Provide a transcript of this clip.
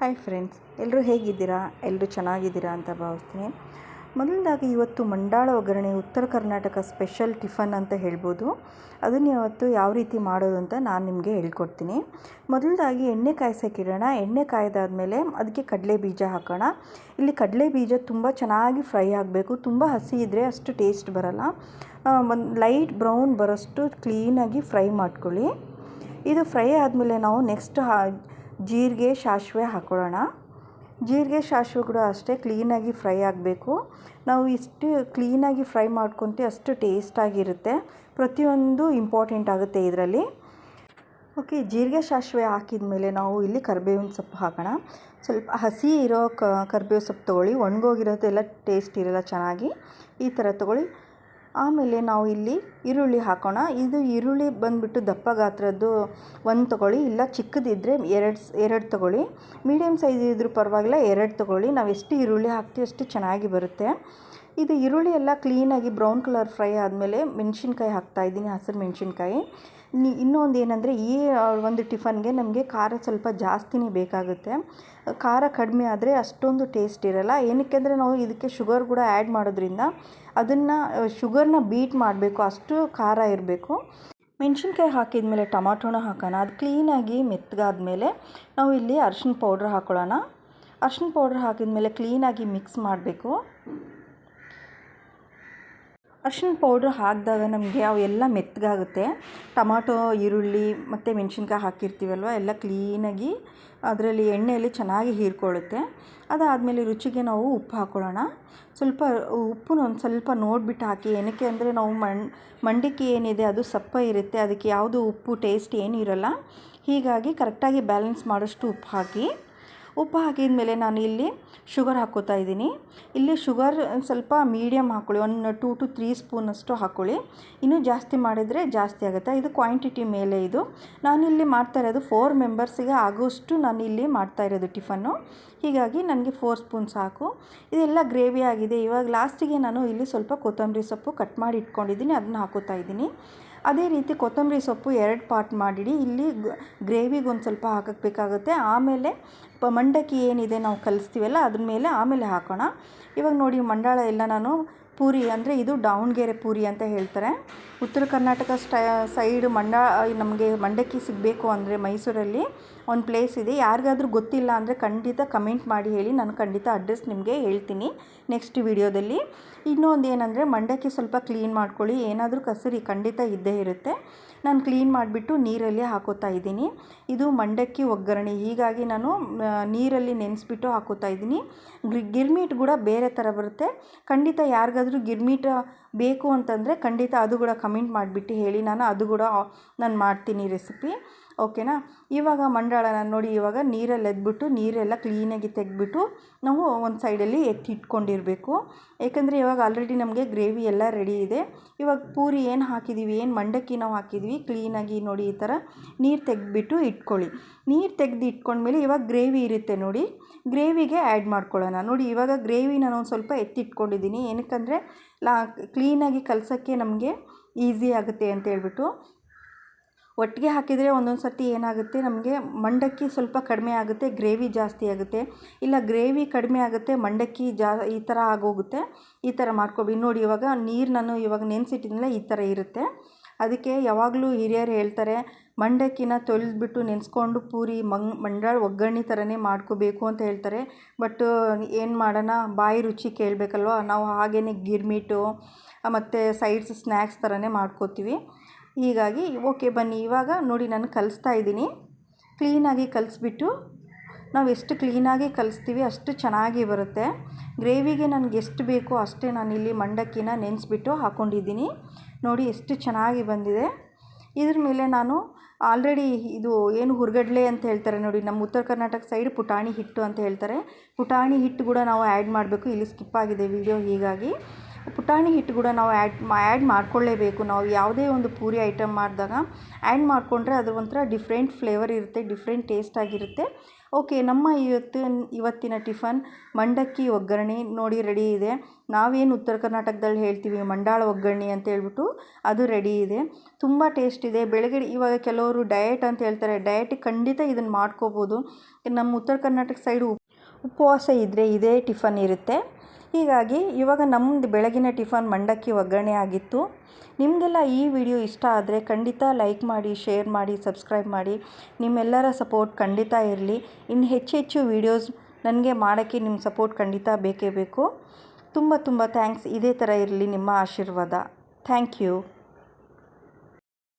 Hi friends ಎಲ್ಲರೂ ಹೇಗಿದ್ದೀರಾ? ಎಲ್ಲರೂ ಚೆನ್ನಾಗಿದ್ದೀರಾ ಅಂತ ಭಾವಿಸ್ತೀನಿ. ಮೊದಲದಾಗಿ ಇವತ್ತು ಮಂಡಾಳ ಒಗ್ಗರಣೆ, ಉತ್ತರ ಕರ್ನಾಟಕ ಸ್ಪೆಷಲ್ ಟಿಫನ್ ಅಂತ ಹೇಳ್ಬೋದು. ಅದನ್ನು ಇವತ್ತು ಯಾವ ರೀತಿ ಮಾಡೋದು ಅಂತ ನಾನು ನಿಮಗೆ ಹೇಳ್ಕೊಡ್ತೀನಿ. ಮೊದಲದಾಗಿ ಎಣ್ಣೆ ಕಾಯಿಸೋಕ್ಕಿಡೋಣ ಎಣ್ಣೆ ಕಾಯ್ದಾದ್ಮೇಲೆ ಅದಕ್ಕೆ ಕಡಲೆ ಬೀಜ ಹಾಕೋಣ. ಇಲ್ಲಿ ಕಡಲೆ ಬೀಜ ತುಂಬ ಚೆನ್ನಾಗಿ ಫ್ರೈ ಆಗಬೇಕು. ತುಂಬ ಹಸಿ ಇದ್ದರೆ ಅಷ್ಟು ಟೇಸ್ಟ್ ಬರಲ್ಲ. ಒಂದು ಲೈಟ್ ಬ್ರೌನ್ ಬರೋಷ್ಟು ಕ್ಲೀನಾಗಿ ಫ್ರೈ ಮಾಡ್ಕೊಳ್ಳಿ. ಇದು ಫ್ರೈ ಆದಮೇಲೆ ನಾವು ನೆಕ್ಸ್ಟ್ ಜೀರಿಗೆ ಸಾಸಿವೆ ಹಾಕೊಳ್ಳೋಣ. ಜೀರಿಗೆ ಸಾಸಿವೆ ಕೂಡ ಅಷ್ಟೇ ಕ್ಲೀನಾಗಿ ಫ್ರೈ ಆಗಬೇಕು. ನಾವು ಇಷ್ಟು ಕ್ಲೀನಾಗಿ ಫ್ರೈ ಮಾಡ್ಕೊತೀವಿ ಅಷ್ಟು ಟೇಸ್ಟಾಗಿರುತ್ತೆ ಪ್ರತಿಯೊಂದು ಇಂಪಾರ್ಟೆಂಟ್ ಆಗುತ್ತೆ ಇದರಲ್ಲಿ. ಓಕೆ, ಜೀರಿಗೆ ಸಾಸಿವೆ ಹಾಕಿದ ಮೇಲೆ ನಾವು ಇಲ್ಲಿ ಕರಿಬೇವಿನ ಸೊಪ್ಪು ಹಾಕೋಣ. ಸ್ವಲ್ಪ ಹಸಿ ಇರೋ ಕರಿಬೇವು ಸೊಪ್ಪು ತೊಗೊಳ್ಳಿ. ಒಣಗೋಗಿರೋದೆಲ್ಲ ಟೇಸ್ಟ್ ಇರೋಲ್ಲ ಚೆನ್ನಾಗಿ. ಈ ಥರ ತೊಗೊಳ್ಳಿ. ಆಮೇಲೆ ನಾವು ಇಲ್ಲಿ ಈರುಳ್ಳಿ ಹಾಕೋಣ. ಇದು ಈರುಳ್ಳಿ ಬಂದುಬಿಟ್ಟು ದಪ್ಪ ಗಾತ್ರದ್ದು ಒಂದು ತೊಗೊಳ್ಳಿ, ಇಲ್ಲ ಚಿಕ್ಕದಿದ್ದರೆ ಎರಡು ಎರಡು ತೊಗೊಳ್ಳಿ. ಮೀಡಿಯಮ್ ಸೈಜ್ ಇದ್ದರೂ ಪರವಾಗಿಲ್ಲ, ಎರಡು ತೊಗೊಳ್ಳಿ. ನಾವು ಎಷ್ಟು ಈರುಳ್ಳಿ ಹಾಕ್ತೀವಿ ಅಷ್ಟು ಚೆನ್ನಾಗಿ ಬರುತ್ತೆ. ಇದು ಈರುಳ್ಳಿ ಎಲ್ಲ ಕ್ಲೀನಾಗಿ ಬ್ರೌನ್ ಕಲರ್ ಫ್ರೈ ಆದಮೇಲೆ ಮೆಣಸಿನ್ಕಾಯಿ ಹಾಕ್ತಾಯಿದ್ದೀನಿ ಹಸಿರು ಮೆಣಸಿನ್ಕಾಯಿ. ಇನ್ನೊಂದು ಏನಂದರೆ, ಈ ಒಂದು ಟಿಫನ್ಗೆ ನಮಗೆ ಖಾರ ಸ್ವಲ್ಪ ಜಾಸ್ತಿನೇ ಬೇಕಾಗುತ್ತೆ. ಖಾರ ಕಡಿಮೆ ಆದರೆ ಅಷ್ಟೊಂದು ಟೇಸ್ಟ್ ಇರೋಲ್ಲ. ಏನಕ್ಕೆ ಅಂದರೆ ನಾವು ಇದಕ್ಕೆ ಶುಗರ್ ಕೂಡ ಆ್ಯಡ್ ಮಾಡೋದ್ರಿಂದ ಅದನ್ನು ಶುಗರ್ನ ಬೀಟ್ ಮಾಡಬೇಕು, ಅಷ್ಟು ಖಾರ ಇರಬೇಕು. ಮೆಣಸಿನ್ಕಾಯಿ ಹಾಕಿದ ಮೇಲೆ ಟೊಮಾಟೋನ ಹಾಕೋಣ. ಅದು ಕ್ಲೀನಾಗಿ ಮೆತ್ತಗಾದ್ಮೇಲೆ ನಾವು ಇಲ್ಲಿ ಅರ್ಶಿನ ಪೌಡ್ರ್ ಹಾಕೊಳ್ಳೋಣ. ಅರ್ಶಿನ ಪೌಡ್ರ್ ಹಾಕಿದ ಮೇಲೆ ಕ್ಲೀನಾಗಿ ಮಿಕ್ಸ್ ಮಾಡಬೇಕು. ಅರ್ಶಿಣ ಪೌಡ್ರ್ ಹಾಕಿದಾಗ ನಮಗೆ ಅವೆಲ್ಲ ಮೆತ್ತಗಾಗುತ್ತೆ. ಟೊಮಾಟೊ, ಈರುಳ್ಳಿ ಮತ್ತು ಮೆಣಸಿನ್ಕಾಯಿ ಹಾಕಿರ್ತೀವಲ್ವ, ಎಲ್ಲ ಕ್ಲೀನಾಗಿ ಅದರಲ್ಲಿ ಎಣ್ಣೆಯಲ್ಲಿ ಚೆನ್ನಾಗಿ ಹೀರ್ಕೊಳ್ಳುತ್ತೆ. ಅದಾದಮೇಲೆ ರುಚಿಗೆ ನಾವು ಉಪ್ಪು ಹಾಕ್ಕೊಳ್ಳೋಣ ಸ್ವಲ್ಪ ಉಪ್ಪನ್ನ ಒಂದು ಸ್ವಲ್ಪ ನೋಡಿಬಿಟ್ಟು ಹಾಕಿ, ಏನಕ್ಕೆ ಅಂದರೆ ನಾವು ಮಣ್ ಮಂಡಕ್ಕಿ ಏನಿದೆ ಅದು ಸಪ್ಪ ಇರುತ್ತೆ, ಅದಕ್ಕೆ ಯಾವುದು ಉಪ್ಪು ಟೇಸ್ಟ್ ಏನೂ ಇರೋಲ್ಲ ಹೀಗಾಗಿ ಕರೆಕ್ಟಾಗಿ ಬ್ಯಾಲೆನ್ಸ್ ಮಾಡೋಷ್ಟು ಉಪ್ಪು ಹಾಕಿ ಉಪ್ಪು ಹಾಕಿದ ಮೇಲೆ ನಾನು ಇಲ್ಲಿ ಶುಗರ್ ಹಾಕ್ಕೋತಾ ಇದ್ದೀನಿ. ಇಲ್ಲಿ ಶುಗರ್ ಸ್ವಲ್ಪ ಮೀಡಿಯಮ್ ಹಾಕ್ಕೊಳ್ಳಿ ಒಂದು ಟೂ ಟು ತ್ರೀ ಸ್ಪೂನಷ್ಟು ಹಾಕ್ಕೊಳ್ಳಿ ಇನ್ನೂ ಜಾಸ್ತಿ ಮಾಡಿದರೆ ಜಾಸ್ತಿ ಆಗುತ್ತೆ. ಇದು ಕ್ವಾಂಟಿಟಿ ಮೇಲೆ ಇದು. ನಾನಿಲ್ಲಿ ಮಾಡ್ತಾ ಇರೋದು ಫೋರ್ ಮೆಂಬರ್ಸಿಗೆ ಆಗೋಷ್ಟು ನಾನು ಇಲ್ಲಿ ಮಾಡ್ತಾ ಇರೋದು ಟಿಫನ್ನು. ಹೀಗಾಗಿ ನನಗೆ ಫೋರ್ ಸ್ಪೂನ್ ಸಾಕು. ಇದೆಲ್ಲ ಗ್ರೇವಿ ಆಗಿದೆ ಇವಾಗ ಲಾಸ್ಟಿಗೆ ನಾನು ಇಲ್ಲಿ ಸ್ವಲ್ಪ ಕೊತ್ತಂಬರಿ ಸೊಪ್ಪು ಕಟ್ ಮಾಡಿ ಇಟ್ಕೊಂಡಿದ್ದೀನಿ, ಅದನ್ನ ಹಾಕೋತಾ ಇದ್ದೀನಿ. ಅದೇ ರೀತಿ ಕೊತ್ತಂಬರಿ ಸೊಪ್ಪು ಎರಡು ಪಾರ್ಟ್ ಮಾಡಿಡಿ. ಇಲ್ಲಿ ಗ್ರೇವಿಗೊಂದು ಸ್ವಲ್ಪ ಹಾಕಕ್ಕೆ ಆಮೇಲೆ ಪ, ಮಂಡಕ್ಕಿ ಏನಿದೆ ನಾವು ಕಲಿಸ್ತೀವಲ್ಲ, ಅದ್ರ ಮೇಲೆ ಆಮೇಲೆ ಹಾಕೋಣ. ಇವಾಗ ನೋಡಿ ಮಂಡಾಳ ಎಲ್ಲ ನಾನು ಪೂರಿ ಅಂದರೆ ಇದು ದಾವಣಗೆರೆ ಪೂರಿ ಅಂತ ಹೇಳ್ತಾರೆ. ಉತ್ತರ ಕರ್ನಾಟಕ ಸ್ಟೈ, ಸೈಡ್ ಮಂಡ, ನಮಗೆ ಮಂಡಕ್ಕಿ ಸಿಗಬೇಕು ಅಂದರೆ ಮೈಸೂರಲ್ಲಿ ಒಂದು ಪ್ಲೇಸ್ ಇದೆ. ಯಾರಿಗಾದ್ರೂ ಗೊತ್ತಿಲ್ಲ ಅಂದರೆ ಖಂಡಿತ ಕಮೆಂಟ್ ಮಾಡಿ ಹೇಳಿ. ನಾನು ಖಂಡಿತ ಅಡ್ರೆಸ್ ನಿಮಗೆ ಹೇಳ್ತೀನಿ ನೆಕ್ಸ್ಟ್ ವಿಡಿಯೋದಲ್ಲಿ ಇನ್ನೊಂದು ಏನಂದರೆ ಮಂಡಕ್ಕಿ ಸ್ವಲ್ಪ ಕ್ಲೀನ್ ಮಾಡ್ಕೊಳ್ಳಿ. ಏನಾದರೂ ಕಸರಿ ಖಂಡಿತ ಇದ್ದೇ ಇರುತ್ತೆ. ನಾನು ಕ್ಲೀನ್ ಮಾಡಿಬಿಟ್ಟು ನೀರಲ್ಲಿ ಹಾಕೋತಾ ಇದ್ದೀನಿ. ಇದು ಮಂಡಕ್ಕಿ ಒಗ್ಗರಣೆ. ಹೀಗಾಗಿ ನಾನು ನೀರಲ್ಲಿ ನೆನೆಸ್ಬಿಟ್ಟು ಹಾಕೋತಾ ಇದ್ದೀನಿ. ಗಿರ್ಮೀಟ್ ಕೂಡ ಬೇರೆ ಥರ ಬರುತ್ತೆ. ಖಂಡಿತ ಯಾರಿಗಾದ್ರೂ ಗಿರ್ಮೀಟ್ ಬೇಕು ಅಂತಂದರೆ ಖಂಡಿತ ಅದು ಕೂಡ ಕಮೆಂಟ್ ಮಾಡಿಬಿಟ್ಟು ಹೇಳಿ. ನಾನು ಅದು ಕೂಡ ನಾನು ಮಾಡ್ತೀನಿ ರೆಸಿಪಿ ಓಕೆನಾ? ಇವಾಗ ಮಂಡಾಳನ ನೋಡಿ ಇವಾಗ ನೀರಲ್ಲಿ ಎದ್ಬಿಟ್ಟು, ನೀರೆಲ್ಲ ಕ್ಲೀನಾಗಿ ತೆಗೆದ್ಬಿಟ್ಟು ನಾವು ಒಂದು ಸೈಡಲ್ಲಿ ಎತ್ತಿ ಇಟ್ಕೊಂಡಿರಬೇಕು. ಏಕೆಂದರೆ ಇವಾಗ ಆಲ್ರೆಡಿ ನಮಗೆ ಗ್ರೇವಿ ಎಲ್ಲ ರೆಡಿ ಇದೆ. ಇವಾಗ ಪೂರಿ ಏನು ಹಾಕಿದ್ದೀವಿ ಏನು ಮಂಡಕ್ಕಿ ನಾವು ಹಾಕಿದ್ವಿ, ಕ್ಲೀನಾಗಿ ನೋಡಿ ಈ ಥರ ನೀರು ತೆಗೆದ್ಬಿಟ್ಟು ಇಟ್ಕೊಳ್ಳಿ. ನೀರು ತೆಗೆದು ಇಟ್ಕೊಂಡ್ಮೇಲೆ ಇವಾಗ ಗ್ರೇವಿ ಇರುತ್ತೆ ನೋಡಿ. ಗ್ರೇವಿಗೆ ಆ್ಯಡ್ ಮಾಡ್ಕೊಳ್ಳೋಣ. ನೋಡಿ ಇವಾಗ ಗ್ರೇವಿ ನಾನು ಒಂದು ಸ್ವಲ್ಪ ಎತ್ತಿಟ್ಕೊಂಡಿದ್ದೀನಿ ಏನಕ್ಕಂದರೆ ಲಾ, ಕ್ಲೀನಾಗಿ ಕಲಸೋಕ್ಕೆ ನಮಗೆ ಈಸಿ ಆಗುತ್ತೆ ಅಂತ ಹೇಳ್ಬಿಟ್ಟು ಒಟ್ಟಿಗೆ ಹಾಕಿದರೆ ಒಂದೊಂದು ಸರ್ತಿ ಏನಾಗುತ್ತೆ? ನಮಗೆ ಮಂಡಕ್ಕಿ ಸ್ವಲ್ಪ ಕಡಿಮೆ ಆಗುತ್ತೆ, ಗ್ರೇವಿ ಜಾಸ್ತಿ ಆಗುತ್ತೆ. ಇಲ್ಲ, ಗ್ರೇವಿ ಕಡಿಮೆ ಆಗುತ್ತೆ, ಮಂಡಕ್ಕಿ ಜಾ, ಈ ಥರ ಆಗೋಗುತ್ತೆ. ಈ ಥರ ಮಾಡ್ಕೊಬಿ ನೋಡಿ, ಇವಾಗ ನೀರು ನಾನು ಇವಾಗ ನೆನೆಸಿಟ್ಟಿದ್ನಲ್ಲ, ಈ ಥರ ಇರುತ್ತೆ. ಅದಕ್ಕೆ ಯಾವಾಗಲೂ ಹಿರಿಯರು ಹೇಳ್ತಾರೆ, ಮಂಡಕ್ಕಿನ ತೊಳೆದ್ಬಿಟ್ಟು ನೆನೆಸ್ಕೊಂಡು ಪೂರಿ, ಮಂಗ್, ಮಂಡಾಳ ಒಗ್ಗರಣೆ ಥರನೇ ಮಾಡ್ಕೋಬೇಕು ಅಂತ ಹೇಳ್ತಾರೆ. ಬಟ್, ಏನು ಮಾಡೋಣ? ಬಾಯಿ ರುಚಿ ಕೇಳಬೇಕಲ್ವ? ನಾವು ಹಾಗೇ ಗಿರ್ಮಿಟು ಮತ್ತು ಸೈಡ್ಸ್ ಸ್ನ್ಯಾಕ್ಸ್ ಥರನೇ ಮಾಡ್ಕೋತೀವಿ. ಹೀಗಾಗಿ, ಓಕೆ ಬನ್ನಿ, ಇವಾಗ ನೋಡಿ ನಾನು ಕಲಿಸ್ತಾ ಇದ್ದೀನಿ. ಕ್ಲೀನಾಗಿ ಕಲಿಸ್ಬಿಟ್ಟು, ನಾವು ಎಷ್ಟು ಕ್ಲೀನಾಗಿ ಕಲಿಸ್ತೀವಿ ಅಷ್ಟು ಚೆನ್ನಾಗಿ ಬರುತ್ತೆ. ಗ್ರೇವಿಗೆ ನನಗೆ ಎಷ್ಟು ಬೇಕೋ ಅಷ್ಟೇ ನಾನಿಲ್ಲಿ ಮಂಡಕ್ಕಿನ ನೆನೆಸ್ಬಿಟ್ಟು ಹಾಕ್ಕೊಂಡಿದ್ದೀನಿ ನೋಡಿ ಎಷ್ಟು ಚೆನ್ನಾಗಿ ಬಂದಿದೆ. ಇದ್ರ ಮೇಲೆ ನಾನು ಆಲ್ರೆಡಿ ಇದು ಏನು ಹುರ್ಗಡ್ಲೆ ಅಂತ ಹೇಳ್ತಾರೆ ನೋಡಿ, ನಮ್ಮ ಉತ್ತರ ಕರ್ನಾಟಕ ಸೈಡ್ ಪುಟಾಣಿ ಹಿಟ್ಟು ಅಂತ ಹೇಳ್ತಾರೆ. ಪುಟಾಣಿ ಹಿಟ್ಟು ಕೂಡ ನಾವು ಆ್ಯಡ್ ಮಾಡಬೇಕು. ಇಲ್ಲಿ ಸ್ಕಿಪ್ ಆಗಿದೆ ವಿಡಿಯೋ ಹೀಗಾಗಿ. ಪುಟಾಣಿ ಹಿಟ್ಟು ಕೂಡ ನಾವು ಆ್ಯಡ್ ಆ್ಯಡ್ ಮಾಡ್ಕೊಳ್ಳೇಬೇಕು. ನಾವು ಯಾವುದೇ ಒಂದು ಪೂರಿ ಐಟಮ್ ಮಾಡಿದಾಗ ಆ್ಯಡ್ ಮಾಡಿಕೊಂಡ್ರೆ ಅದು ಒಂಥರ ಡಿಫ್ರೆಂಟ್ ಫ್ಲೇವರ್ ಇರುತ್ತೆ ಡಿಫ್ರೆಂಟ್ ಟೇಸ್ಟ್ ಆಗಿರುತ್ತೆ. ಓಕೆ ನಮ್ಮ ಇವತ್ತಿನ ಇವತ್ತಿನ ಟಿಫನ್ ಮಂಡಕ್ಕಿ ಒಗ್ಗರಣೆ ನೋಡಿ ರೆಡಿ ಇದೆ. ನಾವೇನು ಉತ್ತರ ಕರ್ನಾಟಕದಲ್ಲಿ ಹೇಳ್ತೀವಿ ಮಂಡಾಳ ಒಗ್ಗರಣೆ ಅಂತ ಹೇಳ್ಬಿಟ್ಟು ಅದು ರೆಡಿ ಇದೆ. ತುಂಬ ಟೇಸ್ಟ್ ಇದೆ. ಬೆಳಗ್ಗೆ ಇವಾಗ ಕೆಲವರು ಡಯಟ್ ಅಂತ ಹೇಳ್ತಾರೆ. ಡಯಟ್ ಖಂಡಿತ ಇದನ್ನು ಮಾಡ್ಕೋಬೋದು. ನಮ್ಮ ಉತ್ತರ ಕರ್ನಾಟಕ ಸೈಡು ಉಪವಾಸ ಇದ್ದರೆ ಇದೇ ಟಿಫನ್ ಇರುತ್ತೆ. ಹೀಗಾಗಿ ಇವಾಗ ನಮ್ಮದು ಬೆಳಗಿನ ಟಿಫನ್ ಮಂಡಕ್ಕಿ ಒಗ್ಗರಣೆ ಆಗಿತ್ತು. ನಿಮಗೆಲ್ಲ ಈ ವಿಡಿಯೋ ಇಷ್ಟ ಆದರೆ ಖಂಡಿತ ಲೈಕ್ ಮಾಡಿ, ಶೇರ್ ಮಾಡಿ, ಸಬ್ಸ್ಕ್ರೈಬ್ ಮಾಡಿ. ನಿಮ್ಮೆಲ್ಲರ ಸಪೋರ್ಟ್ ಖಂಡಿತ ಇರಲಿ. ಇನ್ನು ಹೆಚ್ಚು ಹೆಚ್ಚು ವೀಡಿಯೋಸ್ ನನಗೆ ಮಾಡೋಕ್ಕೆ ನಿಮ್ಮ ಸಪೋರ್ಟ್ ಖಂಡಿತ ಬೇಕೇ ಬೇಕು. ತುಂಬ ತುಂಬ ಥ್ಯಾಂಕ್ಸ್. ಇದೇ ಥರ ಇರಲಿ ನಿಮ್ಮ ಆಶೀರ್ವಾದ. Thank you.